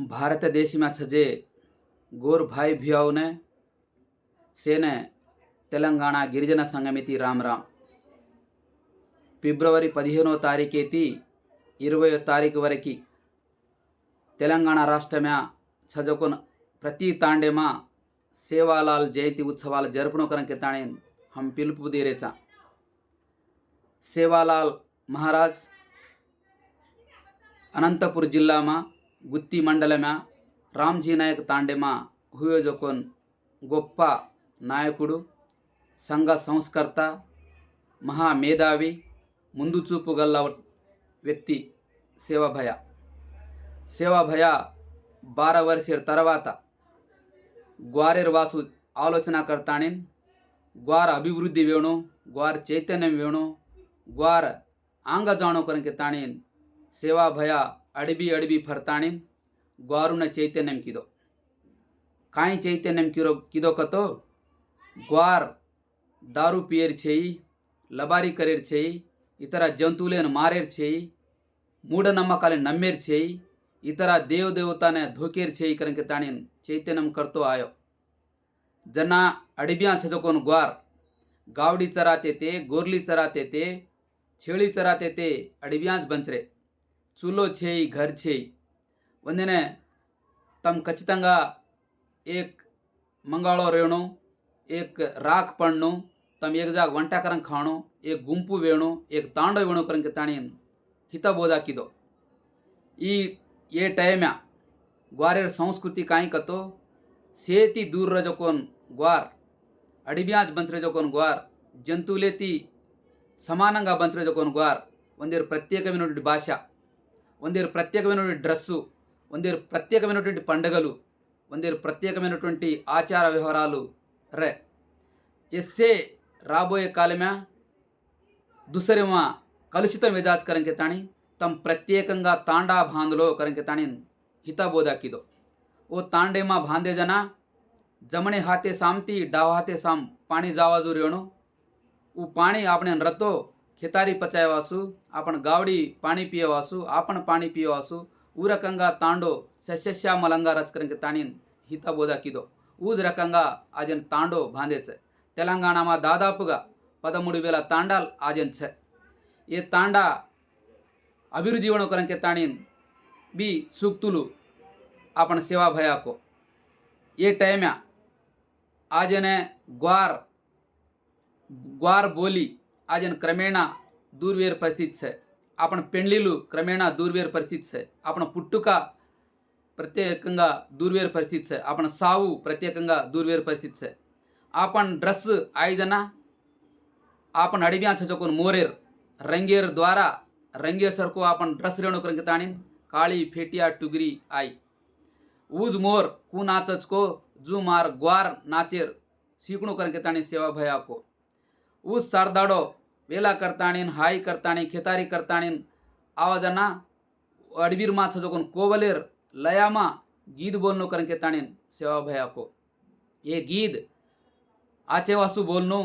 ભારત గోర్ ગોરભાઈ ભિયાઓને સેને తెలంగాణ గిరిజన సంగమితి రామ్రామ్ ఫిబ్రవరి పదిహేనో తారీఖేతి ఇరవై తారీఖు వరకు తెలంగాణ రాష్ట్రమే చదువుకున్న ప్రతి తాండేమా సేవాలాల్ జయంతి ఉత్సవాల జరుపును కొనకి తానే హం పిలుపు తీరేచా సేవాలాల్ మహారాజ్ అనంతపూర్ జిల్లామా గుత్తి మండలమా రామ్జీ నాయక్ తాండేమా హుయోజకోన్ గొప్ప నాయకుడు సంఘ సంస్కర్త మహామేధావి ముందు చూపు గల్ల వ్యక్తి సేవాభయ సేవాభయ బార ವರ್ಷದ తర్వాత ಗ್ವಾರೇರ್ ವಾಸು ಆಲೋಚನಾ ಕರ್ತಾಣಿನ್ ಗ್ವಾರ ಅಭಿವೃದ್ಧಿ ವೇಣು ಗ್ವಾರ ಚೈತನ್ಯ ವೇಣು ಗ್ವಾರ ಆಂಗ ಜಾಣೋ ಅಡಬಿ ಅಡಬಿ ಫರ್ತಾಣಿ ಗ್ವಾರುನ ಚೈತನ್ಯಂ ಕಿದೋ ಕಾಯಿ ಚೈತನ್ಯಂ ಕಿರೋ ಕಿದೋ ಕತೋ ಗ್ವಾರ್ ದಾರು ಪಿಯೇರ್ ಚೇಯಿ ಲಬಾರಿ ಕರೇರ್ ಚೇಯಿ ಇತರ ಜಂತುಲೇನು ಮಾರೇರ್ ಚೇಯಿ ಮೂಢನಮ್ಮಕಾಲೆ ನಮ್ಮೇರ್ ಚೇಯಿ ಇತರ ದೇವ ದೇವತಾನೆ ಧೋಕೇರ್ ಚೇಯಿ ಕರಂಕೆ ತಾಣಿ ಚೈತನ್ಯಂ ಕರ್ತೋ ಆಯೋ ಜನ ಅಡಿಬಿಯಾ ಛಜಕೋನು ಗ್ವಾರ್ ગાવડી ચરાતે તે ગોરલી ચરાતે તે છેળી ચરાતે તે અડવ્યાંજ બંચરે చూలో చేయి ఘర్ చేయి ಒಂದಿನೇ తమ ఖచ్చితంగా ఏక్ మంగాళో రేణు ఏక్ రాక్ పಣ್ಣు ತಮ್ಮ ಏಕ್ ಜಾಗ ವಂಟಾಕರಂಗೆ ಖಾಣು ಏಕ್ ಗುಂಪು ವೇಣು ಏಕ್ ತಾಂಡೋ ವೇಣು ಕರಂಗೆ ತಾಣಿಯನ್ನು હિતબોધાકીદો એ એ ટાઈમ્યા ગ્વારેર સંસ્કૃતિ કાંઈક હતો સેતી દૂર રજો કોન ગ્વાર અડીબ્યાજ બંત્રેજો કોન ગ્વાર જંતુલેતી સમાનંગા બંત્રેજો કોન ગ્વાર ಒಂದಿರ ಪ್ರತ್ಯೇಕ ಮಿನೋಡಿ ಭಾಷಾ వందేరు ప్రత్యేకమైనటువంటి డ్రెస్సు వందేరు ప్రత్యేకమైనటువంటి పండగలు వందేరు ప్రత్యేకమైనటువంటి ఆచార వ్యవహారాలు. రే ఎస్సే రాబోయే కాలమే దుసరిమ కలుషితం విదాజ్ కరంకితాణి తమ ప్రత్యేకంగా తాండా బాంధులో కరంకితాణి హితబోధాకిదో. ఓ తాండేమా భాందేజన? జన జమణే హాతే సామ్తి డావాతే సామ్ పాణి జావాజు రేణు ఊ పాణి ఆపణ రతో ખિતારી પચાવવાસુ આપણ ગાવડી પાણી પીવાસુ આપણ પાણી પીવાસુ ఊ రకంగా తాండో సస్యశ్యామలంగా రచకరంకి తాణిన్ హితబోధ కిదో ఊజ్ రకంగా ఆజన్ తాండో బాంధేచే తెలంగాణమా దాదాపుగా పదమూడు వేల తాండాల్ ఆజన్ ఛే ఏ తాండా అభివృద్ధివణ కొరంకే తాణిన్ బి సూక్తులు ఆపణ సేవా భయాకో ఏ టైమ్యా ఆజనే గ్వార్ గ్వార్ బోలి આજન ક્રમેણા દૂરવેર પરિસ્થિત છે. આપણ పెండ్లీలు క్రమేణా దూర్వేర్ పరిస్థితి છે. આપણ పుట్టుక ప్రత్యేకంగా దూర్వేర్ పరిస్థితి છે. આપણ సావు ప్రత్యేకంగా దూర్వేర్ పరిస్థితి છે. આપણ డ్రెస్ આયોજન, આપણ અડવ્યા છે જોકોન મોરેર, રંગેર દ્વારા રંગે સરકો આપણ ડ્રસ રેણુ કરંક તાણીન, કાળી ફેટિયા ટુગરી આઈ. ઉજ મોર, કુ નાચચકો જુ માર ગ્વાર નાચેર, શીકણું કરંક તાણી સેવા ભયાકો ઉજ સરદાડો ವೇಲಾ ಕರ್ತಾಣಿನ್ ಹಾಯಿ ಕರ್ತಾಣಿ ಖಿತಾರಿ ಕರ್ತಾಣಿನ್ ಆವಾಜನ್ನು ಅಡ್ಬೀರ್ ಮಾ છોકોન કોવલેર લયામાં ગીત બોલનો કરન કે તાણીન સેવા ભાઈ આકો એ ગીત આચે વાસુ બોલનો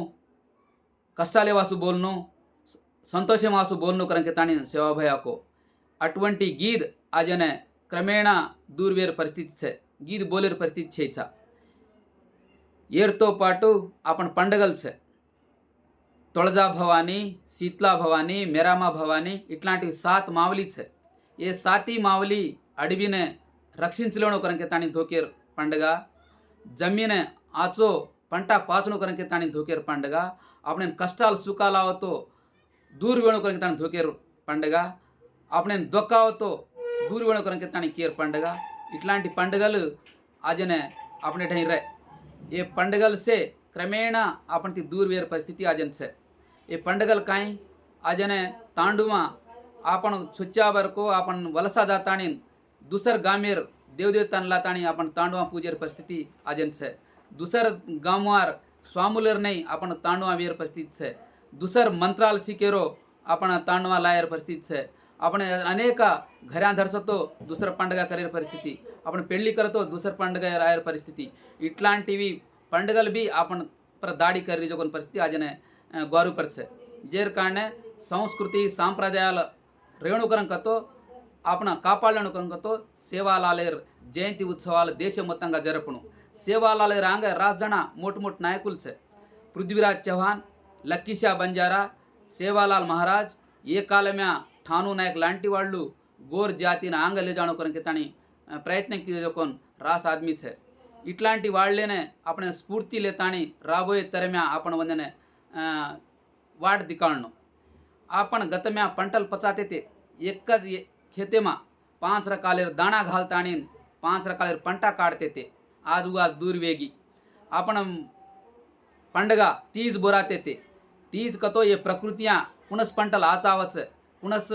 కష్టాలే వాసు బోల్ను సంతోషం వాసు బోల్ను కరంకి తాని సేవాభయాకు అటువంటి గీద్ ఆజనే క్రమేణ దూర్వేరు పరిస్థితి చే గీద్ బోలేరు పరిస్థితి చేయచ్చా ఏరుతో పాటు అప్పటి పండగలు చే తొళజా భవానీ శీత్లా భవానీ మేరామా భవానీ ఇట్లాంటివి సాత్ మావలీసే ఏ సాతీ మావలి అడవినే రక్షించలేను ఒకరికి తాని దోకేరు పండుగ జమ్మినే ఆచో పంట పాచును ఒకరికి తాని దోకేరు పండుగ అప్పుడు నేను కష్టాలు సుఖాలతో దూరు వేణు ఒకరికి తాను దోకేరు పండుగ అప్పుడు నేను దొక్కావతో దూరు వేణు ఒకరికి తాని కేరు పండుగ ఇట్లాంటి పండుగలు ఆజనే అప్పుడే ఏ పండుగలు సే క్రమేణా అప్పటి దూరు వేరే పరిస్థితి ఆజన్సే ఈ పండుగలు కాయి આજને તાંડુમાં આપણ છુચ્ચા વરકો, આપણ વલસાદા તાણી દુસર ગામેર દેવદેવ તાનલા તાણી આપણ તાંડવા પૂજેર પરિસ્થિતિ આજન છે. દુસર ગામવાર સ્વામુલર નહીં આપણ તાંડવા વેર પરિસ્થિતિ છે. દુસર મંત્રાલ શીકેરો આપણ તાંડવા લાયર પરિસ્થિતિ છે. આપણે અનેક ઘર્યા ధర్సతో దూసర పండుగ కరీర్ పరిస్థితి આપણે పెళ్లి કરతో దూసర పండుగ రాయర్ పరిస్థితి ఇట్లాంటివి పండుగలు బి ఆపణ దాడి కర్రీ జోకొని పరిస్థితి ఆజనే ગૌરવપ્રદ છે જે કારણે સંસ્કૃતિ સાંપ્રદાયાల రేణుకరం కతో ఆపణ కాపాడనుకరంతో సేవాలాలయ జయంతి ఉత్సవాలు దేశం మొత్తంగా జరపను సేవాలాలయ రాంగ రాజన మోటుమోటు నాయకులు చే పృథ్వీరాజ్ చౌహాన్ లక్కీషా బంజారా సేవాలాల్ మహారాజ్ ఏ కాలమే ఠాను నాయక్ లాంటి వాళ్ళు గోర్ జాతిని ఆంగ లేజానుకోనికి తని ప్రయత్నం చేసుకొని రాస్ ఆద్మీ చే ఇట్లాంటి వాళ్ళేనే అప్పుడే స్ఫూర్తి లేతాని రాబోయే తరమే ఆపణ వందనే વાડ દિકાણનો. આ પણ ગતમ્યા પંટલ પચાતે તે એક જ ખેતેમાં પાંચ રકાલેર દાણા ઘાલતાણીને પાંચ રકાલેર પંટા કાઢતે તે આજુઆ દુર્વેગી આપણ પંડગા તીજ બોરાતે તે તીજ કતો એ પ્રકૃતિયા પુનસ પંટલ આચાવત છે. પુનસ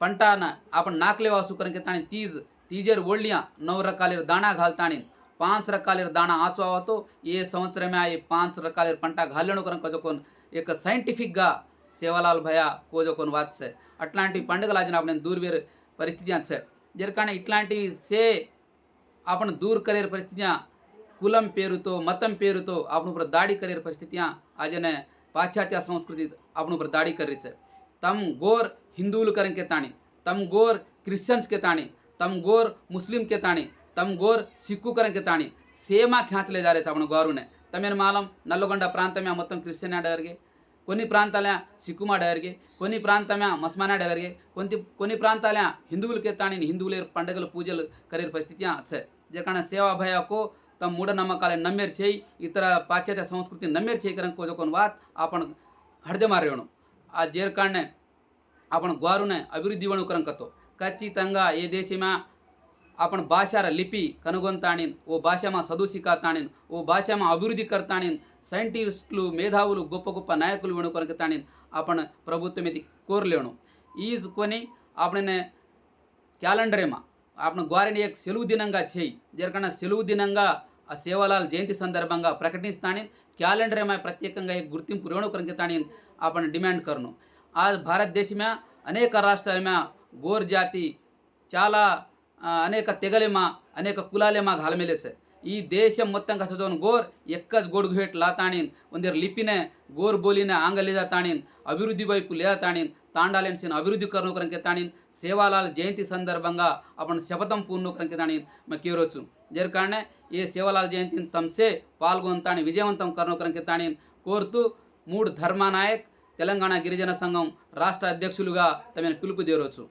પંટાના આપણ નાક લેવા શું કરે કે તાણી તીજ, તીજેર ઓળિયા નવ રકાલેર દાણા ઘાલતાણી પાંચ રકાલેર દાણા આંચો આવતો એ సంవత్సరమే ఆ પાંચ રકાલેર పంట గాలను కొరకు కొంచెం એક సైంటిఫిక్గా సేవలాల్ భయ కోజకొని వాచ్ అట్లాంటి పండుగలు అది నాకు నేను దూర్వేరు పరిస్థితి అంచే జరకానే ఇట్లాంటి సే આપણને દૂર કરેલ પરિસ્થિતિયાં, કુલમ પેરુતો, મતમ પેરુતો આપણ ઉપર દાડી કરેલ પરિસ્થિતિયાં આજને પાશ્ચાત્ય સંસ્કૃતિ આપણ ઉપર દાડી કરી છે. તમ ગોર હિન્દુલ કરન કેતાણી, તમ ગોર ક્રિશ્ચન્સ કેતાણી, તમ ગોર મુસ્લિમ કેતાણી ತಮ್ಮ ಗೋರ್ సిక్కుకరంకి తాణి సేమా ఖ్యాంచలే జారే చమణ గోరునే తమిన మాలం నల్లగొండ ప్రాంతమే మొత్తం క్రిస్టియన్ అడగరికి కొన్ని ప్రాంతాల సిక్కుమా అడగరికి కొన్ని ప్రాంతమే మస్మానా అడగరికి కొన్ని కొన్ని ప్రాంతాల హిందువులకే తాణిన హిందువులే పండుగలు పూజలు కరీర్ పరిస్థితి అచ్చే జకాన సేవా భయకు తమ మూఢనమ్మకాలను నమ్మేరు చేయి ఇతర పాశ్చాత్య సంస్కృతిని నమ్మేరు చేయకరంకి కోజకొని వాత్ ఆపణ హడదే మారేవణం ఆ జేర్కాడ్నే આપણ ગ્વારુને અભિવૃદ્ધિ વણુકરણ કરતો ખચિતંગા એ દેશમાં అప్పుడు ભાષાર లిపి కనుగొంతాణిన్ ఓ భాషమా సదుసికాతాణిన్ ఓ భాషమా అభివృద్ధి కర్తాణిన్ సైంటిస్టులు మేధావులు గొప్ప గొప్ప నాయకులు వెనుకొనకతాణిన్ આપણ પ્રભુત્વ એથી કોર લેણું એ જ કોની આપણને క్యాలెండరేમાં આપણે గోరని సెలవు దినంగా చేయి జరగన సెలవు దినంగా ఆ సేవాలాల్ జయంతి సందర్భంగా ప్రకటిస్తాని క్యాలెండర్ ఏమై ప్రత్యేకంగా గుర్తింపు గుర్తింపు రేణుకరంకితాని అప్పుడు డిమాండ్ కరను आज భారతదేశమే అనేక రాష్ట్రాలమే గోర్ జాతి చాలా ಅನೇಕ ತೆಗಲೆಮ అనేక ಕುಲಾಲೆಮ ಘಾಲ್ಮೇಲೆಚೆ ಈ ದೇಶ ಮೊತ್ತಂ ಕಸದವನು ಗೋರ್ ಎಕ್ಕಸ್ ಗೋಡ್ ಘೇಟ್ ಲಾ ತಾಣಿನ್ ಒಂದೇರ್ ಲಿಪಿನೆ ಗೋರ್ ಬೋಲಿನ ಆಂಗಲಿದ ತಾಣಿನ್ అభివృద్ధి వైపు లేదా తాణిన్ తాండాలేని అభివృద్ధి కరణోకరంకే తాణిన్ సేవాలాల జయంతి సందర్భంగా అప్పుడు శపథం పూర్ణోకరంకే తాణిన్ మకేరొచ్చు. జర్ కారణే ఏ సేవాలాల జయంతిని తమ్సే పాల్గొంతాని విజయవంతం కరణోకరంకే తాణిన్ కోరుతూ మూడు ధర్మానాయక్ తెలంగాణ గిరిజన సంఘం రాష్ట్ర అధ్యక్షులుగా తమను పిలుపు చేరొచ్చు